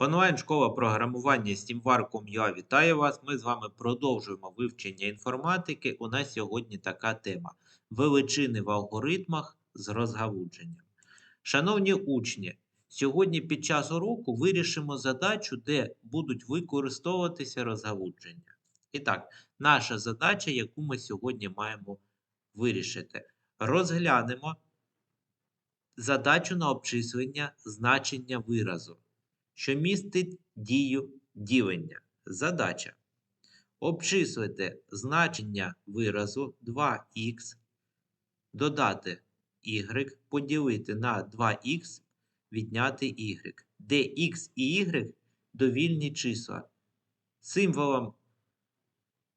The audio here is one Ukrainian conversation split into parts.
Онлайн-школа програмування SteamWar.com.ua вітає вас. Ми з вами продовжуємо вивчення інформатики. У нас сьогодні така тема: величини в алгоритмах з розгалудженням. Шановні учні, сьогодні під час уроку вирішимо задачу, де будуть використовуватися розгалудження. І так, наша задача, яку ми сьогодні маємо вирішити. Розглянемо задачу на обчислення значення виразу що містить дію ділення. Задача. Обчислити значення виразу 2х, додати y, поділити на 2х, відняти y, де x і y довільні числа. Символом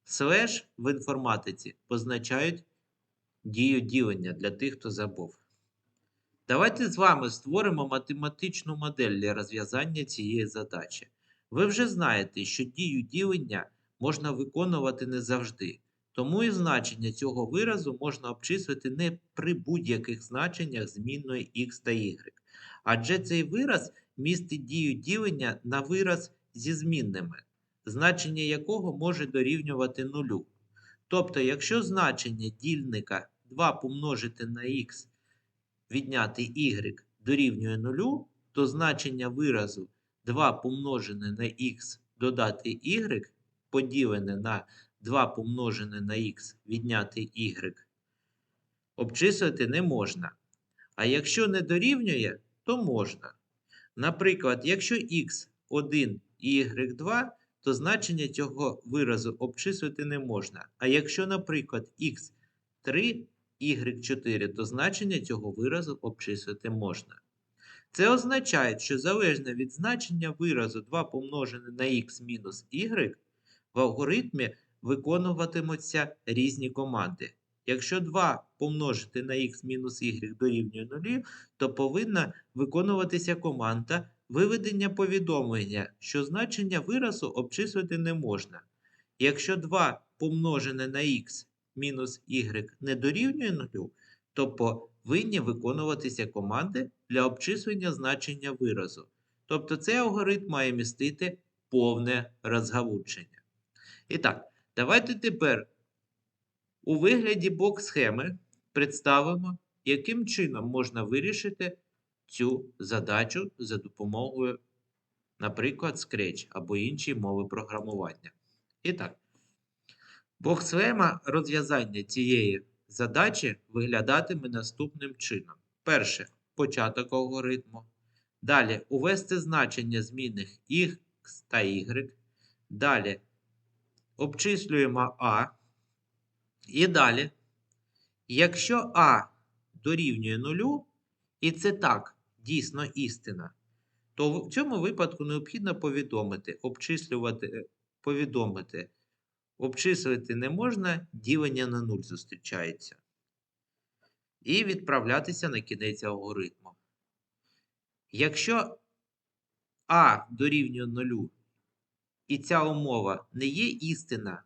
слеш в інформатиці позначають дію ділення для тих, хто забув. Давайте з вами створимо математичну модель для розв'язання цієї задачі. Ви вже знаєте, що дію ділення можна виконувати не завжди, тому і значення цього виразу можна обчислити не при будь-яких значеннях змінної x та y. Адже цей вираз містить дію ділення на вираз зі змінними, значення якого може дорівнювати нулю. Тобто, якщо значення дільника 2 помножити на х відняти y дорівнює 0, то значення виразу 2 помножене на х додати y поділене на 2 помножене на х відняти y обчислити не можна. А якщо не дорівнює, то можна. Наприклад, якщо х1 і y2, то значення цього виразу обчислити не можна. А якщо, наприклад, х3 y4, то значення цього виразу обчислити можна. Це означає, що залежно від значення виразу 2 помножене на х мінус y, в алгоритмі виконуватимуться різні команди. Якщо 2 помножити на х мінус y дорівнює 0, то повинна виконуватися команда виведення повідомлення, що значення виразу обчислити не можна. Якщо 2 помножене на х мінус y не дорівнює 0, то повинні виконуватися команди для обчислення значення виразу. Тобто цей алгоритм має містити повне розгалучення. І так, давайте тепер у вигляді блок-схеми представимо, яким чином можна вирішити цю задачу за допомогою, наприклад, Scratch або інші мови програмування. І так, Блок-схема розв'язання цієї задачі виглядатиме наступним чином. Перше початок алгоритму. Далі увести значення змінних x та y. Далі обчислюємо А. І далі, якщо А дорівнює нулю, і це так, дійсно істина, то в цьому випадку необхідно повідомити, обчислювати, повідомити. Обчислити не можна, ділення на 0 зустрічається. І відправлятися на кінець алгоритму. Якщо А дорівнює 0, і ця умова не є істина,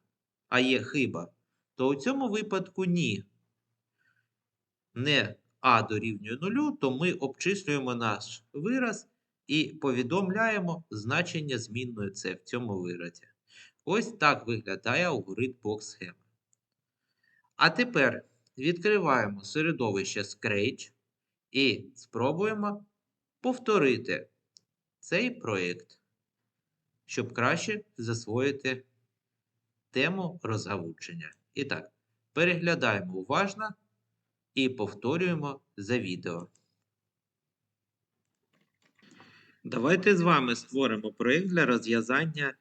а є хиба, то у цьому випадку ні. Не А дорівнює 0, то ми обчислюємо наш вираз і повідомляємо значення змінної С в цьому виразі. Ось так виглядає алгоритм блок-схеми. А тепер відкриваємо середовище Scratch і спробуємо повторити цей проєкт, щоб краще засвоїти тему розгалучення. І так, переглядаємо уважно і повторюємо за відео. Давайте з вами створимо проєкт для розв'язання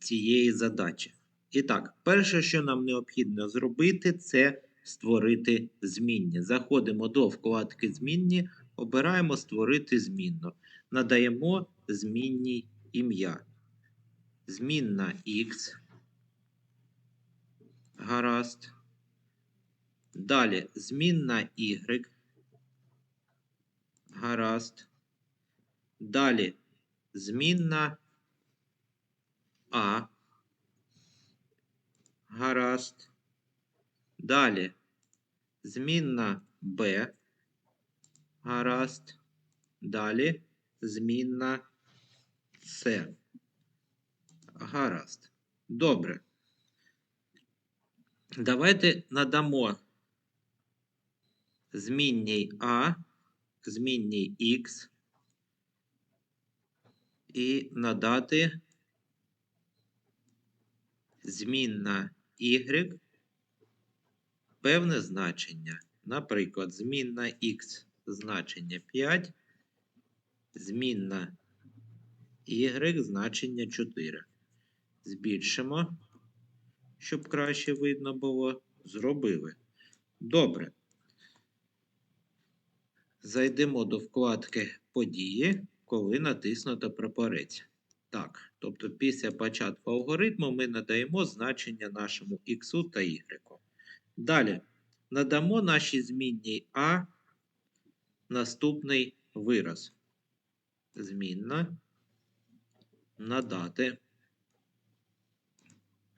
цієї задачі. І так, перше, що нам необхідно зробити, це створити змінні. Заходимо до вкладки Змінні, обираємо Створити змінну. Надаємо змінній ім'я. Змінна X. Гаразд. Далі змінна Y. Гаразд. Далі змінна а. Гаразд. Далі. Змінна Б. Гаразд. Далі змінна С. Гаразд. Добре. Давайте надамо змінній А, змінній Х і надати змінна y певне значення. Наприклад, змінна x значення 5, змінна y значення 4. Збільшимо, щоб краще видно було. Зробили. Добре. Зайдемо до вкладки Події, коли натиснуто прапорець. Так, тобто після початку алгоритму ми надаємо значення нашому x та y. Далі надамо нашій змінній А наступний вираз. Змінна надати.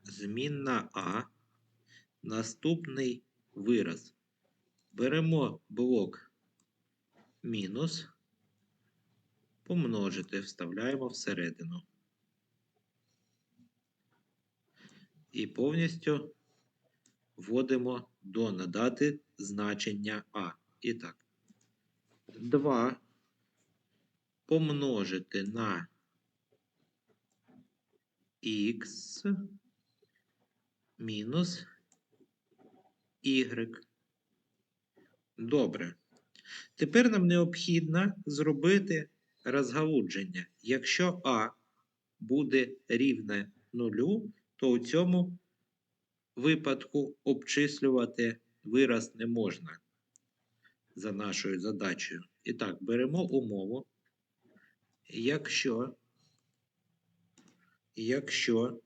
Змінна А. Наступний вираз. Беремо блок мінус, помножити, вставляємо всередину. І повністю вводимо до надати значення А. І так, 2 помножити на х мінус y. Добре. Тепер нам необхідно зробити розгалудження. Якщо А буде рівне нулю, то у цьому випадку обчислювати вираз не можна за нашою задачею. І так, беремо умову. Якщо, якщо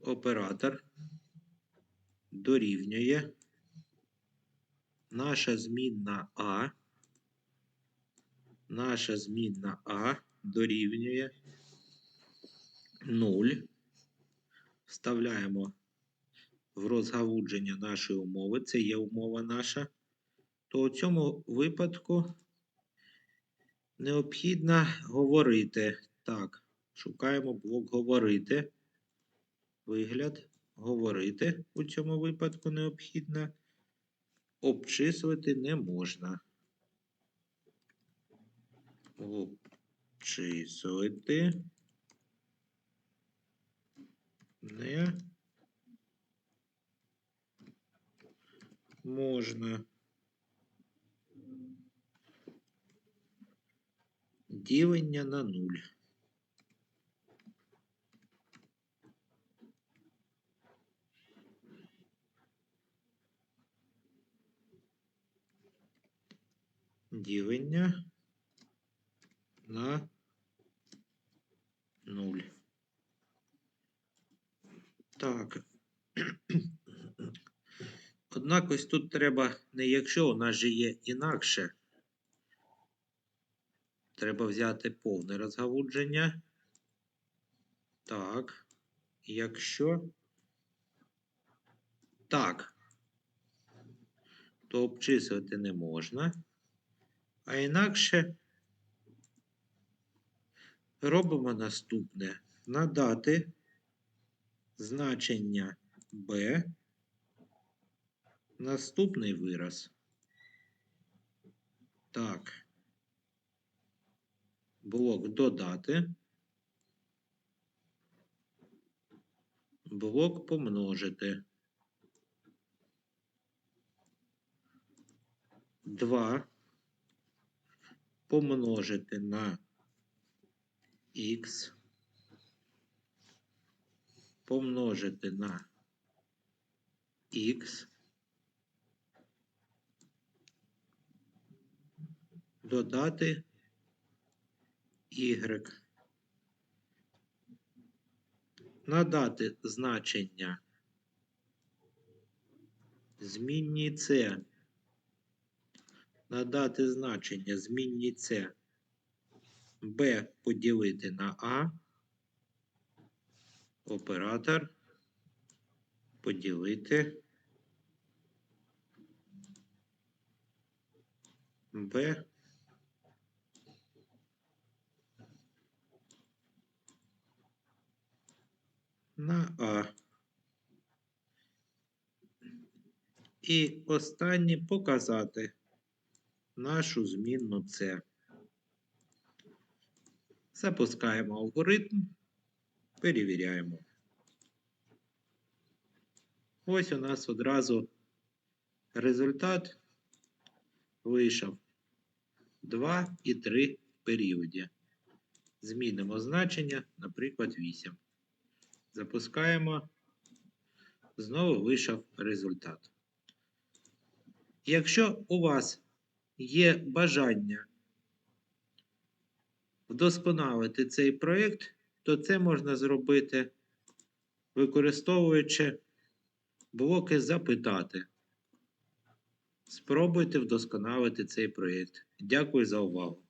оператор дорівнює наша змінна А, наша змінна А дорівнює 0. Вставляємо в розгалудження нашої умови, це є умова наша, то у цьому випадку необхідно говорити. Так, шукаємо блок говорити. Вигляд говорити у цьому випадку необхідно. Обчислити не можна. Обчислити не можна. Ділення на нуль. Ділення на нуль. Так. Однак ось тут треба не якщо у нас же є інакше. Треба взяти повне розгалудження. Так. Якщо так, то обчислити не можна. А інакше робимо наступне. Надати значення b наступний вираз. Так. Блок додати. Блок помножити. 2 помножити на х помножити на х додати y. Надати значення змінні це надати значення змінні С Б поділити на А. Оператор поділити. Б. На А. І останнє показати нашу змінну С. Запускаємо алгоритм, перевіряємо. Ось у нас одразу результат вийшов 2 і 3 в періоді. Змінимо значення, наприклад, 8. Запускаємо. Знову вийшов результат. Якщо у вас є бажання вдосконалити цей проєкт, то це можна зробити, використовуючи блоки запитати. Спробуйте вдосконалити цей проєкт. Дякую за увагу.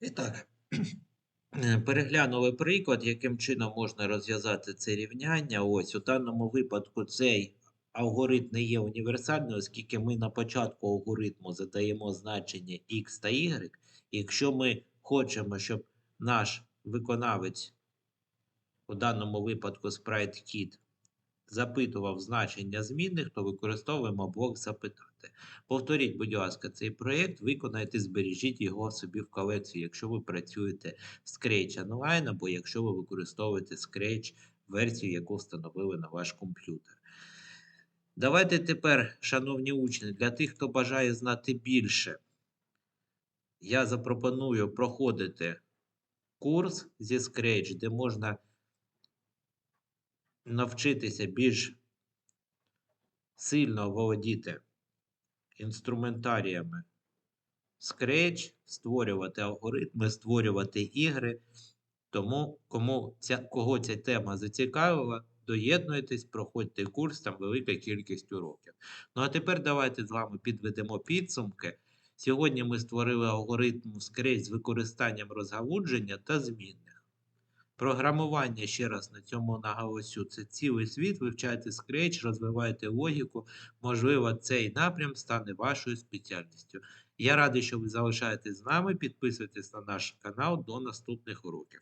І так, переглянули приклад, яким чином можна розв'язати це рівняння. Ось у даному випадку цей алгоритм не є універсальний, оскільки ми на початку алгоритму задаємо значення x та y. Якщо ми хочемо, щоб наш виконавець, у даному випадку SpriteKit, запитував значення змінних, то використовуємо блок запитати. Повторіть, будь ласка, цей проєкт, виконайте, збережіть його собі в колекцію, якщо ви працюєте з Scratch Online, або якщо ви використовуєте Scratch версію, яку встановили на ваш комп'ютер. Давайте тепер, шановні учні, для тих, хто бажає знати більше, я запропоную проходити курс зі Scratch, де можна навчитися більш сильно володіти інструментаріями Scratch, створювати алгоритми, створювати ігри. Тому, кому ця, кого ця тема зацікавила, доєднуйтесь, проходьте курс, там велика кількість уроків. Ну а тепер давайте з вами підведемо підсумки. Сьогодні ми створили алгоритм в з використанням розгалудження та змінних. Програмування, ще раз на цьому наголосю, це цілий світ. Вивчайте Scratch, розвивайте логіку. Можливо, цей напрям стане вашою спеціальністю. Я радий, що ви залишаєтесь з нами. Підписуйтесь на наш канал до наступних уроків.